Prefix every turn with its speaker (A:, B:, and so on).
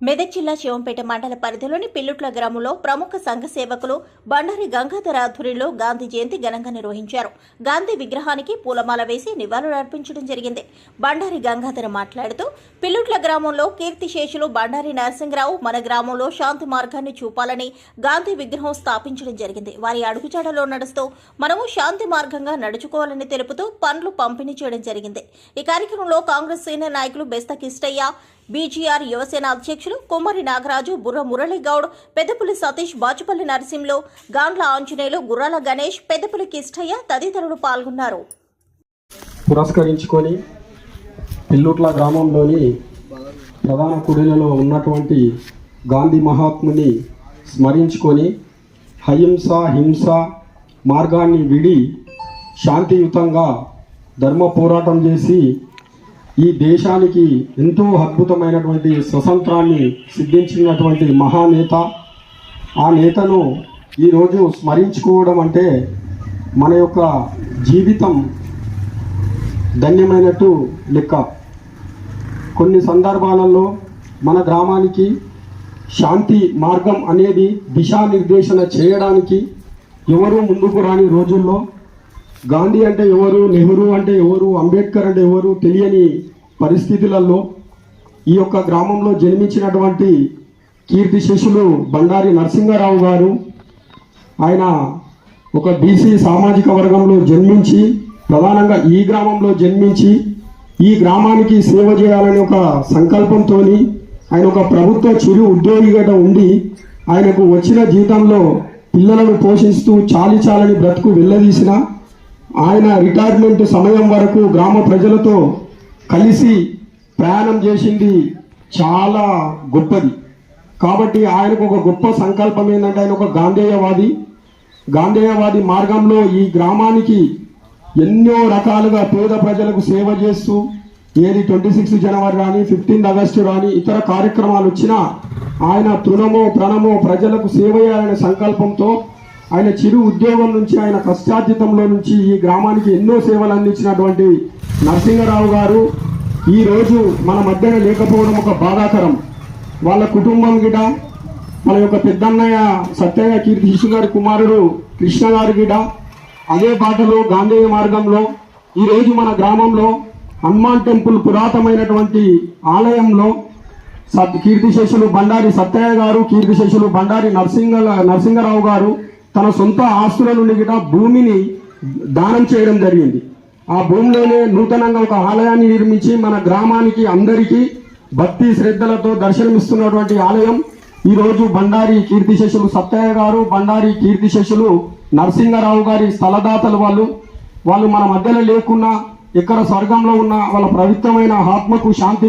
A: మెదక్ జిల్లా శివంపేట మండల పరిధిలోని పిల్లుట్ల గ్రామంలో ప్రముఖ సంఘ సేవకులు బండారి గంగాధర ఆధ్వర్యంలో గాంధీ జయంతి ఘనంగా నిర్వహించారు. గాంధీ విగ్రహానికి పూలమాల వేసి నివాళులర్పించడం జరిగింది. బండారి గంగాధర మాట్లాడుతూ పిల్లుట్ల గ్రామంలో కీర్తిశేషులు బండారి నరసింహరావు మన గ్రామంలో శాంతి మార్గాన్ని చూపాలని గాంధీ విగ్రహం స్థాపించడం జరిగింది. వారి అడుగుజాడలో నడుస్తూ మనము శాంతి మార్గంగా నడుచుకోవాలని తెలుపుతూ పనులు పంపిణీ చేయడం జరిగింది. ఈ కార్యక్రమంలో కాంగ్రెస్ సీనియర్ నాయకులు బెస్త కిష్టయ్య బీజీఆర్ యువసేన అధ్యక్షులు కొమ్మరి నాగరాజు బుర్ర మురళీగౌడ్ పెద్దపల్లి సతీష్ బాచుపల్లి నరసింహులు గాండ్ల ఆంజనేయులు గుర్రాల గణేష్ పెద్దపల్లి కిష్టయ్య తదితరులు పాల్గొన్నారు.
B: పురస్కరించుకొని పిల్లుట్ల గ్రామంలోని ప్రధాన కుడిలలో ఉన్నటువంటి గాంధీ మహాత్ముని స్మరించుకొని అహింస హింస మార్గాన్ని విడి శాంతియుతంగా ధర్మ పోరాటం చేసి ఈ దేశానికి ఎంతో అద్భుతమైనటువంటి స్వతంత్రాన్ని సిద్ధించినటువంటి మహానేత. ఆ నేతను ఈరోజు స్మరించుకోవడం అంటే మన యొక్క జీవితం ధన్యమైనట్టు లెక్క. కొన్ని సందర్భాలలో మన గ్రామానికి శాంతి మార్గం అనేది దిశానిర్దేశన చేయడానికి ఎవరు ముందుకు రాని రోజుల్లో గాంధీ అంటే ఎవరు నెహ్రూ అంటే ఎవరు అంబేద్కర్ అంటే ఎవరు తెలియని పరిస్థితులలో ఈ యొక్క గ్రామంలో జన్మించినటువంటి కీర్తి శిష్యులు బండారి నరసింహారావు గారు ఆయన ఒక బీసీ సామాజిక వర్గంలో జన్మించి ప్రధానంగా ఈ గ్రామంలో జన్మించి ఈ గ్రామానికి సేవ చేయాలనే ఒక సంకల్పంతో ఆయన ఒక ప్రభుత్వ చిరు ఉద్యోగిగా ఉండి ఆయనకు వచ్చిన జీతంలో పిల్లలను పోషిస్తూ చాలి చాలని బ్రతుకు వెళ్ళదీసిన ఆయన రిటైర్మెంట్ సమయం వరకు గ్రామ ప్రజలతో కలిసి ప్రయాణం చేసింది చాలా గొప్పది. కాబట్టి ఆయనకు ఒక గొప్ప సంకల్పం ఏంటంటే ఆయన ఒక గాంధేయవాది. గాంధేయవాది మార్గంలో ఈ గ్రామానికి ఎన్నో రకాలుగా పేద ప్రజలకు సేవ చేస్తూ ఏది ట్వంటీ సిక్స్ జనవరి రాని ఫిఫ్టీన్త్ ఆగస్టు రాని ఇతర కార్యక్రమాలు వచ్చినా ఆయన తృణమో ప్రణమో ప్రజలకు సేవ చేయాలనే సంకల్పంతో ఆయన చిరు ఉద్యోగం నుంచి ఆయన కష్టార్జితంలో నుంచి ఈ గ్రామానికి ఎన్నో సేవలు అందించినటువంటి నరసింహరావు గారు ఈరోజు మన మధ్యన లేకపోవడం ఒక బాధాకరం. వాళ్ళ కుటుంబం గిట మన యొక్క పెద్దన్నయ్య సత్యయ్య కీర్తి శిశు గారి కుమారుడు కృష్ణ గారి గిట అదే బాటలో గాంధేయ మార్గంలో ఈ రోజు మన గ్రామంలో హనుమాన్ టెంపుల్ పురాతనమైనటువంటి ఆలయంలో సత్ కీర్తిశేషులు బండారి సత్తయ్య గారు కీర్తిశేషులు బండారి నరసింహ నరసింహరావు గారు తన సొంత ఆస్తుల నుండి గిట భూమిని దానం చేయడం జరిగింది. ఆ భూమిలోనే నూతనంగా ఒక ఆలయాన్ని నిర్మించి మన గ్రామానికి అందరికీ భక్తి శ్రద్ధలతో దర్శనమిస్తున్నటువంటి ఆలయం. ఈ రోజు బండారి కీర్తిశేషులు సత్తయ్య గారు బండారి కీర్తిశేషులు నరసింహరావు గారి స్థలదాతలు వాళ్ళు. వాళ్ళు మన మధ్యలో లేకున్నా ఎక్కడ స్వర్గంలో ఉన్న వాళ్ళ పవిత్రమైన ఆత్మకు శాంతి